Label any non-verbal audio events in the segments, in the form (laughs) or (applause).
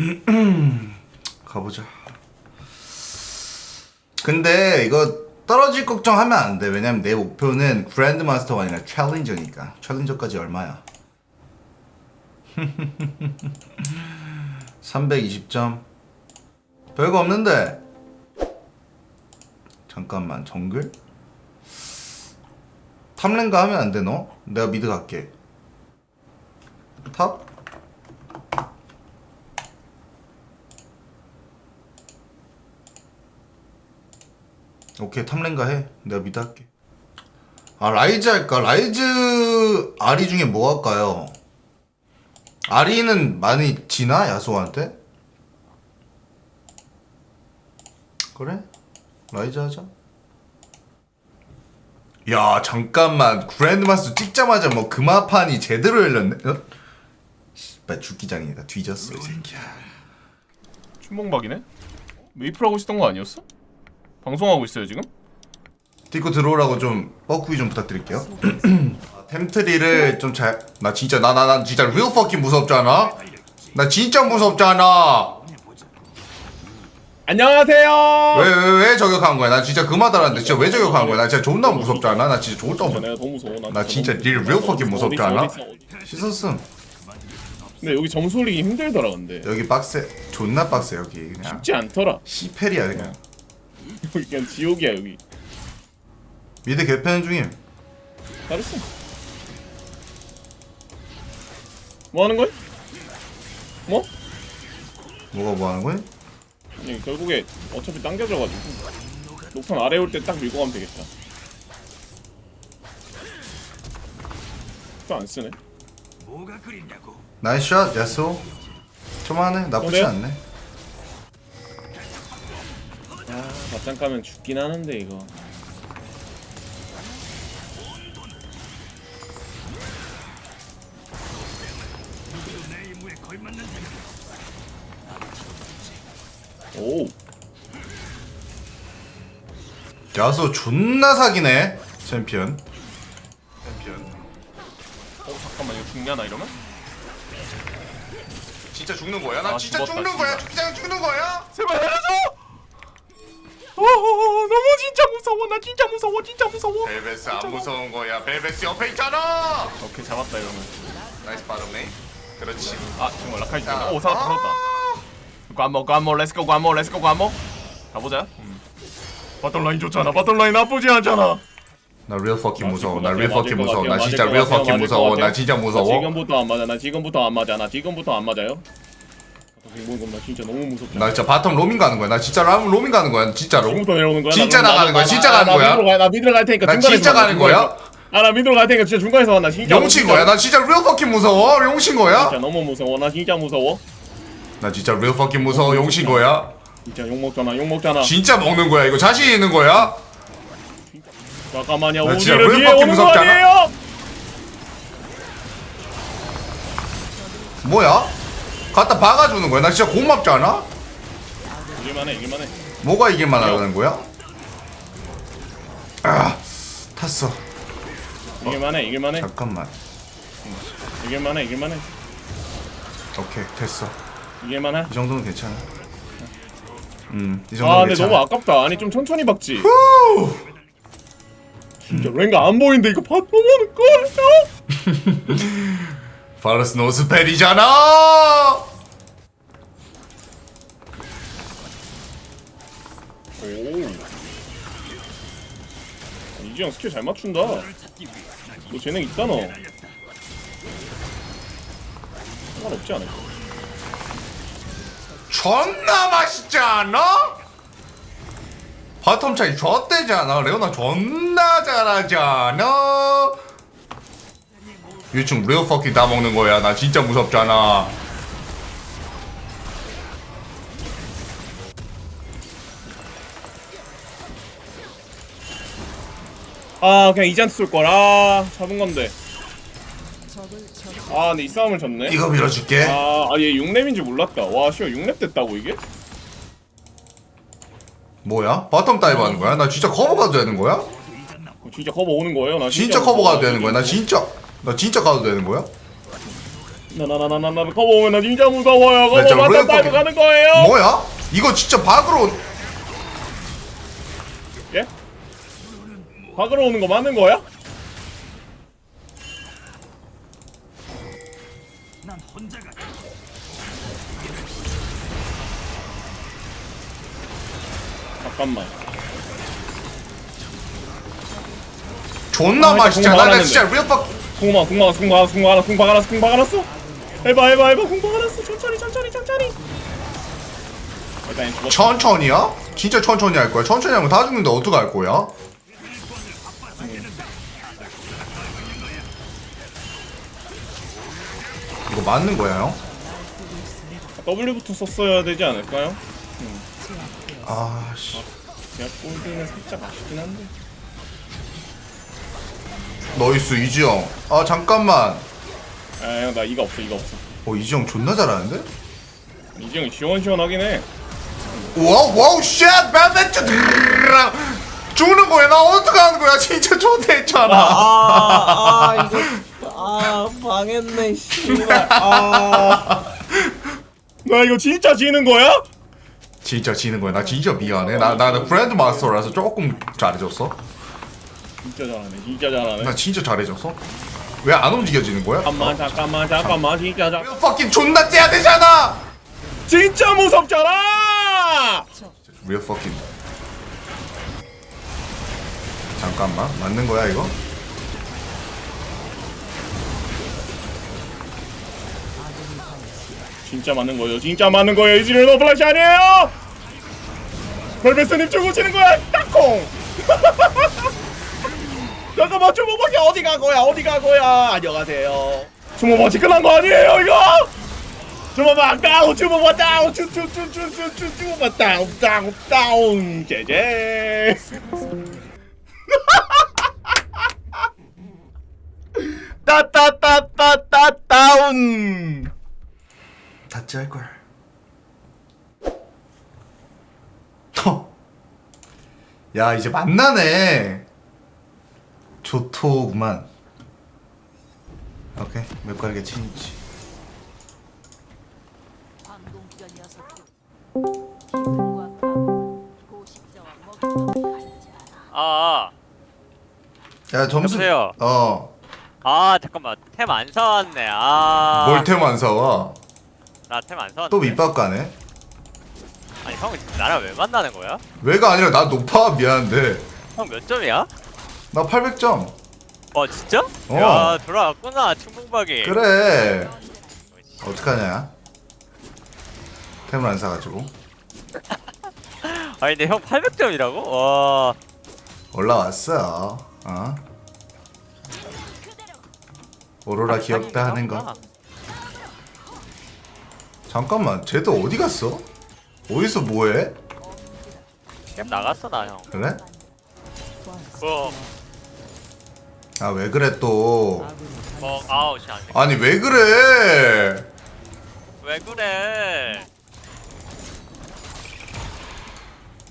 (clears throat) 가보자. 근데 이거 떨어질 걱정하면 안 돼. 왜냐면 내 목표는 그랜드 마스터가 아니라 챌린저니까. 챌린저까지 얼마야? (laughs) 320점. 별거 없는데. 잠깐만 정글? 탑랭가 하면 안 돼 너? 내가 미드 갈게. 탑? 오케이 탐랭가 해. 내가 미드 할게. 아 라이즈 할까? 라이즈 아리 중에 뭐 할까요? 아리는 많이 지나? 야소한테? 그래? 라이즈 하자. 야 잠깐만. 그랜드마스터 찍자마자 뭐 금화판이 제대로 열렸네? 어? 씨발 죽기장이다 뒤졌어 이 새끼야. 춘봉박이네? 메이플 하고 있었던 거 아니었어? 방송하고 있어요 지금? 디코 들어오라고 좀 뻐꾸기 좀 부탁드릴게요. 아, 템트리를 좀 잘. 나 진짜 나 나 나 진짜 real fucking 무섭잖아. 나 진짜 무섭잖아. 안녕하세요. 왜 왜 왜 저격한 거야? 나 진짜 그마다라는데 진짜 왜 저격한 거야? 나 진짜 존나 무섭잖아. 나 진짜 존나 무. 내가 더 무서워. 나 진짜 릴 real fucking 무섭지 어디 있어, 않아? 어디 있어, 어디 있어. 씻었음. 근데 여기 점수 올리기 힘들더라 근데. 여기 빡세. 존나 빡세 여기 그냥. 쉽지 않더라. 시페리야 그냥. 여기 그냥 지옥이야 여기. 미드 개패는 중임. 잘했어. 뭐 하는 거야? 뭐? 뭐가 뭐 하는 거야? 아니 결국에 어차피 당겨져가지고 녹턴 아래 올 때 딱 밀고 가면 되겠다. 또 안 쓰네. 나이스 샷 야소. 좀하네 나쁘지? 않네. 맞짱 까면 죽긴 하는데 이거. 오 야소 존나 사기네 챔피언. 챔피언. 어 잠깐만 이거 죽냐 나 이러면? 진짜 죽는 거야? 나 아, 진짜 죽었다, 죽는 거야? 진짜. 죽장 죽는 거야? 제발 살려줘! 어, 너무 진짜 무서워 나 진짜 무서워 진짜 무서워 벨베스 안 무서운 거야. 벨베스 옆에 있잖아. 오케이 잡았다 이러면 나이스 바람네. 그렇지. 아 정말 라카이 자, 죽었다 오 살았다 살았다 아, 관모 관모 렛츠고 관모 렛츠고 관모 가보자 음. 바텀 라인 좋잖아 바텀 라인 나쁘지 않잖아 나 real fucking 맞을 무서워. 것나 fucking 것 무서워. 나 진짜 맞을 것 무서워. 나. 진짜 나 무서워. 지금부터 안 맞아 나 지금부터 안 맞아 나 지금부터 안 맞아요 이건 나 진짜 너무 무섭다 나 진짜 바텀 로밍 가는 거야. 나 진짜 라- 로밍 가는 거야. 진짜로. 지금부터 내려오는 거야 진짜 나- 나가는 나- 거야, 나- 진짜 나- 가는 나 거야. 미드로 가- 나 미드로 갈 테니까 나 중간에서 진짜 만나, 가는 거야? 중간에서. 아, 나 미드로 갈 테니까 진짜 중간에서 만나 진짜 용친 진짜- 거야. 나 진짜 real fucking 무서워. 용신 거야. 진짜 너무 무서워 나 진짜 무서워 나 진짜 real fucking 무서워. 용신 거야. 진짜 욕 먹잖아 욕 먹잖아 진짜 먹는 거야. 이거 자신 있는 거야? 잠깐만요 나 진짜 우리를 왜 위해 밖에 오는 거 무섭지 않아? 아니에요 뭐야? 갖다 박아주는 거야. 나 진짜 고맙지 않아? 이길만해 이길만해 뭐가 이길만 하는 거야? 아 탔어. 이길만해 이길만해 잠깐만. 이길만해 이길만해 오케이 됐어. 이길만해 이 정도는 괜찮아. 음, 이 정도는 아 근데 괜찮아. 너무 아깝다 아니 좀 천천히 박지 진짜 랭가 안 보이는데 이거 밭 넘어는 걸 바르스 노스펠이잖아. 오 이지영 스킬 잘 맞춘다 너 재능 있다 너 상관없지 않을까 존나 맛있지 않아? 바텀 차이 좆대잖아. 레오나 존나 잘하잖아. 유충 레오 퍼킹 다 먹는 거야. 나 진짜 무섭잖아. 아 그냥 이지한테 쏠걸 아 잡은 건데 아 근데 이 싸움을 졌네 이거 밀어줄게. 아얘 6렙인 줄 몰랐다 와 씨발 6렙 됐다고 이게? 뭐야? 바텀 다이브 하는 거야? 나 진짜 커버 가도 되는 거야? 어, 진짜 커버 오는 거예요? 나 진짜 커버 가도 되는 거야? 나 진짜 나 진짜 가도 되는 거야? 나나나나나 거보면나 진짜 무서워요. 거보 진짜 맞다 왜 파이브 거기- 가는 거예요. 뭐야? 이거 진짜 박으로 예? 박으로 오는 거 맞는 거야? 잠깐만. 존나 아, 맛있잖아. 나 진짜 리얼 박 궁마 궁마 궁마 궁마 궁마 갈았어 궁마 갈았어. 해봐 해봐 해봐 궁마 갈았어. 천천히 천천히 천천히. 일단 죽었어. 천천히야? 진짜 천천히 할 거야. 천천히 하면 다 죽는데 어떻게 할 거야? 이거 맞는 거야, 형? W부터 썼어야 되지 않을까요? 아, 씨. 그냥 골드는 살짝 아쉽긴 한데. 너이스 이지영. 아, 잠깐만. 아나 이거 없어 이거 없어. 어, 이지영 존나 잘하는데? 이지영이 시원시원하긴 해. 와우, 와우, 쉣! 맨맨츠 드르르르 죽는 거야. 나 어떻게 하는 거야? 진짜 좋대했잖아. 아, 아, 이거, 아, 망했네, 씨발. 아. 나 이거 진짜 지는 거야? 진짜 지는 거야. 나 진짜 미안해. 나, 나는 브랜드 마스터라서 조금 잘해줬어. 진짜 잘하네 진짜 잘하네. 나 진짜 잘해줬어. 왜 안 움직여지는 거야? 잠깐만 잠깐만 잠깐만 진짜 잘. 왜 fucking 존나 째야 되잖아! 진짜 무섭잖아. real fucking 잠깐만 맞는 거야 이거? 진짜 맞는 거예요. 진짜 맞는 거예요. 이지는 너 플래시 아니에요? 벨베스님 주고 치는 거야. 딱콩. 잠깐만 주모바지 어디 간 거야? 어디 간 거야? 안녕하세요. 주모바지 끝난 거 아니에요 이거? 주모바 다운 주모바 다운 주주주주주주 주모바 다운 다운 다운 제제. (laughs) 따따따따따 다운. 닫지 할걸 허. 야 이제 만나네 좋토구만 오케이 녀석들 먹잇감이 같지 않아 아, 야 점수 여보세요? 어뭘 아 잠깐만 템 안 사왔네. 아, 템안 사와 나템안 사왔네. 또 밑밥 가네 아니 형 나랑 왜 만나는 거야? 왜가 아니라 나 높아 미안한데 형 몇 점이야? 나 800점 어 진짜? 어. 야 돌아왔구나 충북박이. 그래 어떡하냐 템을 안 사가지고 (laughs) 아니 근데 형 800점이라고? 와. 올라왔어 어? 오로라 귀엽다 하는 거 잠깐만 쟤도 어디 갔어? 어디서 뭐해? 캡 나갔어 나 형. 그래? 뭐, 아 왜 그래 또뭐 아우 씨안 돼. 아니 왜 그래 왜 그래?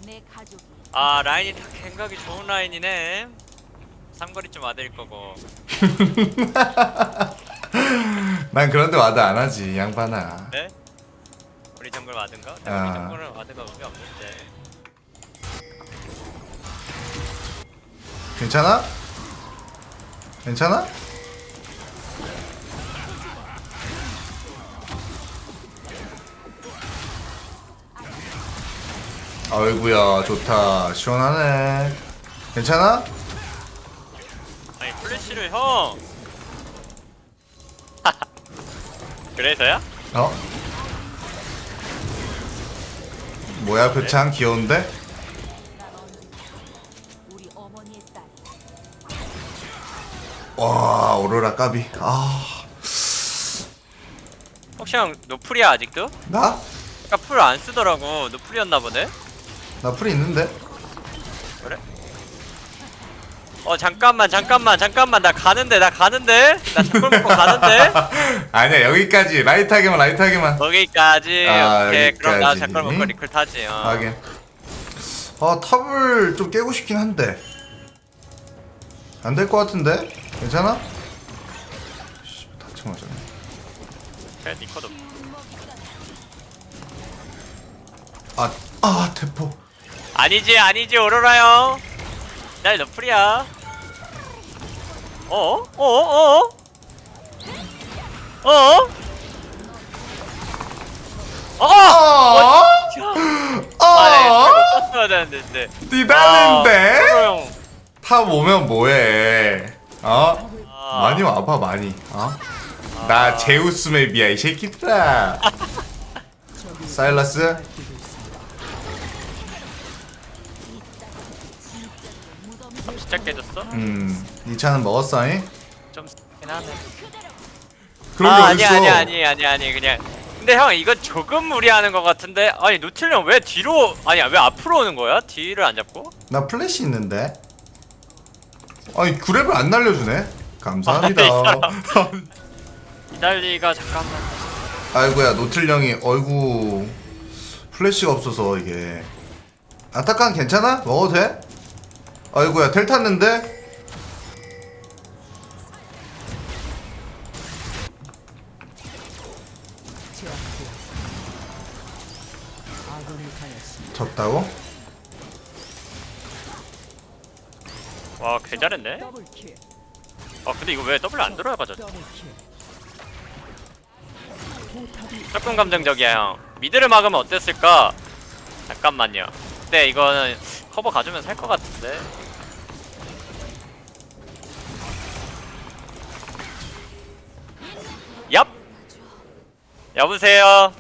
내 가족이 아 라인이 다 갱각이 좋은 라인이네. 삼거리 좀 아들 거고. (laughs) 난 그런데 와도 안 하지 이 양반아 네? 우리 정글 와든가? 우리 아. 정글은 와든가 의미 없는데. 괜찮아? 괜찮아? 아이구야 좋다 시원하네 괜찮아? 아니 플래시를 형. (laughs) 그래서야? 어? 뭐야 표창 귀여운데? 와 오로라 까비 아 혹시 형 노플이야 아직도? 나? 아까 풀 안 쓰더라고 노플이었나 보네? 나 풀이 있는데? 그래? 어 잠깐만 잠깐만 잠깐만 나 가는데 나 가는데? 나 잠깐 먹고 가는데? (laughs) 아니야 여기까지 라이트하게만 라이트하게만 거기까지 아, 오케이 그럼 나 여기까지. 잠깐 먹고 리클 타지 어. 하긴 아 탑을 좀 깨고 싶긴 한데 안 될 것 같은데? 괜찮아? 씨, 다쳐 맞았네 그래 니코도 아, 아, 대포. 아니지 아니지 오로라 형. 날 너플이야. 어? 어? 어? 어? 어? 어? 어? 아, 어? 네, 못 봤어야 되는데, 근데. 니다는데? 아, 형. 탑 오면 뭐해? 어? 아, 많이 와봐 많이. 어? 나 제우스 맵이야 이 새끼들아. 사일러스? 진짜 깨졌어? 음, 이 차는 먹었어 잉? 좀 쓰긴 하네. 그런 아, 게 아니 어딨어? 아니 아니 아니 아니 그냥. 근데 형 이건 조금 무리하는 것 같은데 아니 노틸령 왜 뒤로 아니 왜 앞으로 오는 거야? 뒤를 안 잡고? 나 플래시 있는데. 아니 그랩을 안 날려주네. 감사합니다. 아, (laughs) 이달리가 잠깐만. 아이고야 노틀령이 어이구 플래시가 없어서 이게 아타칸 괜찮아? 먹어도 돼? 아이고야 텔 탔는데? 졌다고? 잘했네. 아 근데 이거 왜 더블 안 들어가죠? 조금 감정적이야 형. 미드를 막으면 어땠을까? 잠깐만요. 근데 이거는 커버 가주면 살 것 같은데. 얍. 여보세요.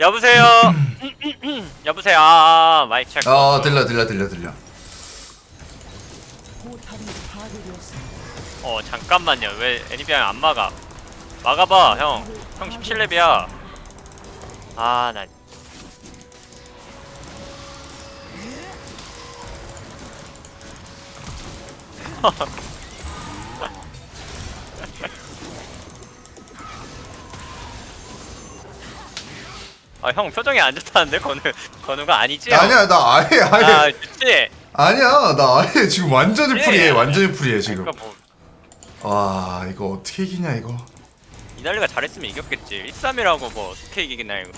여보세요. (clears throat) 여보세요. 아, 마이크 체크. 어 들려 들려 들려 들려 어 잠깐만요 왜 애니비앙 안 막아 막아봐 형형 17렙이야 아나 (laughs) 아형 표정이 안 좋다는데 건우 건우가 아니지? 형? 아니야 나 아예 아예 아 그치? 아니야 나 아예 지금 완전히 예. 프리해 완전히 프리해 지금 그러니까 뭐 와 이거 어떻게 이기냐 이거? 이날리가 잘했으면 이겼겠지. 1-3이라고 뭐 어떻게 이기겠나 이거.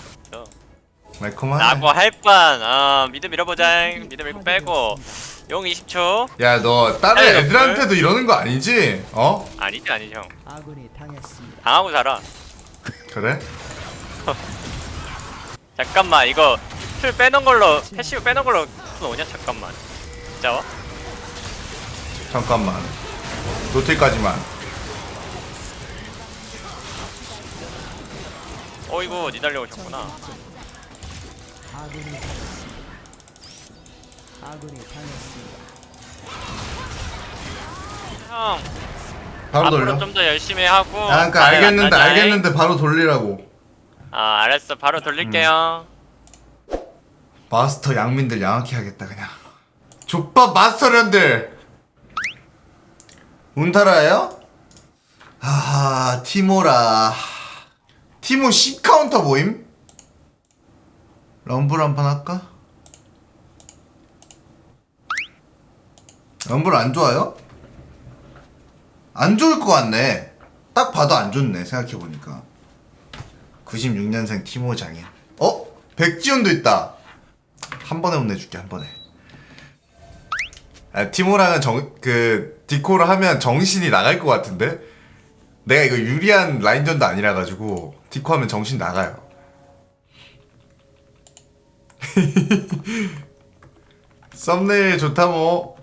매콤하네. 라고 할뻔 어, 미드 밀어보자 미드 밀고 빼고. 용 20초. 야너 다른 아니, 애들한테도 이러는 거 아니지? 어? 아니지 아니지 형. 아군이 당했습니다. 당하고 살아. 그래? (laughs) 잠깐만 이거 풀 빼는 걸로 패시브 빼는 걸로 풀 오냐? 잠깐만. 진짜 와? 잠깐만 노틸까지만. 어이구 니달려 오셨구나. 형 바로 앞으로 돌려? 좀 더 열심히 하고 아 그니까 나를 알겠는데 만나자. 알겠는데 바로 돌리라고. 아 알았어. 바로 돌릴게요. 마스터 양민들 양악해 하겠다 그냥. 족밥 마스터련들 운타라예요? 아 티모라 티모 10카운터 모임? 럼블 한 판 할까? 럼블 안 좋아요? 안 좋을 것 같네 딱 봐도 안 좋네 생각해보니까 96년생 티모 장인 어? 백지연도 있다 한 번에 혼내줄게 한 번에 아, 티모랑은 정, 그 디코를 하면 정신이 나갈 것 같은데? 내가 이거 유리한 라인전도 아니라 가지고 디코 하면 정신 나가요. (laughs) 썸네일 좋다 뭐.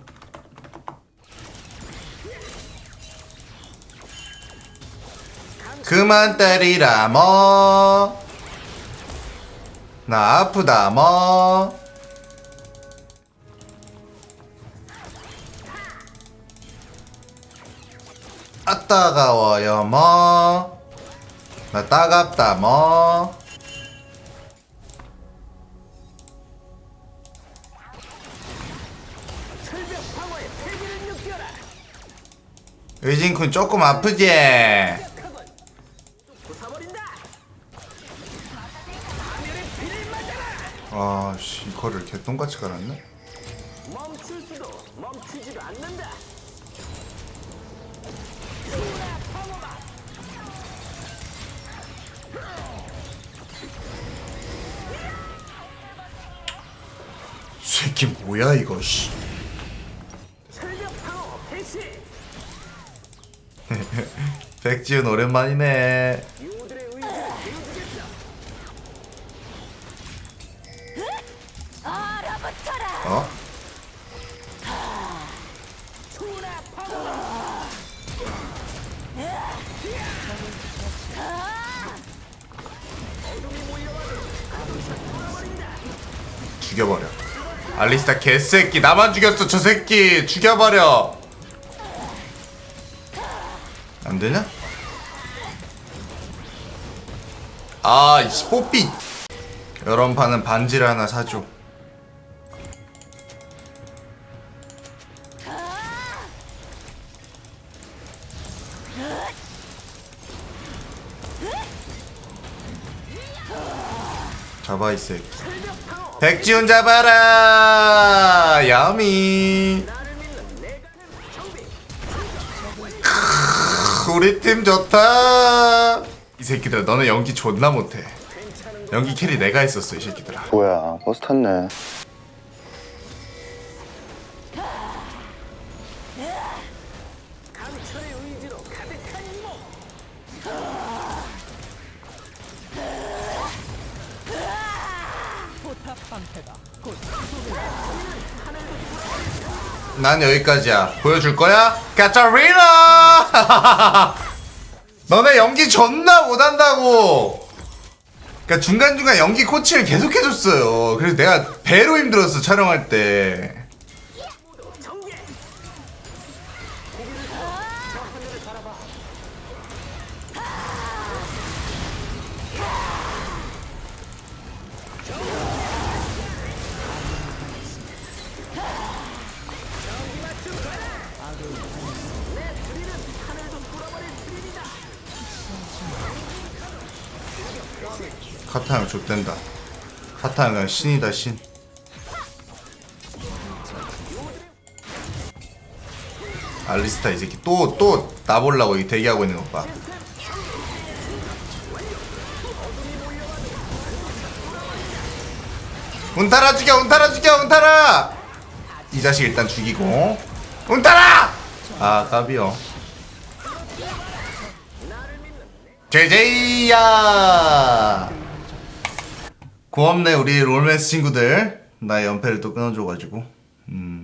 그만 때리라 뭐. 나 아프다 뭐 따가워요 뭐? 나 따갑다 뭐? 의진쿤 조금 아프지? 아 씨 이거를 개똥같이 갈았네 새끼 뭐야 이거 씨. (laughs) 백지훈 오랜만이네. 죽여버려. 알리스타 개새끼 나만 죽였어 저 새끼 죽여버려. 안 되냐? 아, 이 뽀삐. 여러 판은 반지를 하나 사줘. 잡아 이 새끼. 백지훈 잡아라. 야미. 크, 우리 팀 좋다. 이 새끼들 너네 연기 존나 못해. 연기 캐리 내가 했었어 이 새끼들아. 뭐야 버스 탔네 난 여기까지야. 보여줄 거야? 카타리나! (laughs) 너네 연기 존나 못한다고. 그러니까 중간 중간 연기 코치를 계속 해줬어요. 그래서 내가 배로 힘들었어 촬영할 때. 카타양 좆된다. 카타양은 신이다 신. 알리스타 이 새끼 또 또 나보려고 이 대기하고 있는 것 봐. 운타라 죽여 운타라 죽여 운타라 이 자식 일단 죽이고 운타라 아 까비요. 제제이야! 고맙네 우리 롤맨스 친구들. 나 연패를 또 끊어줘가지고. 음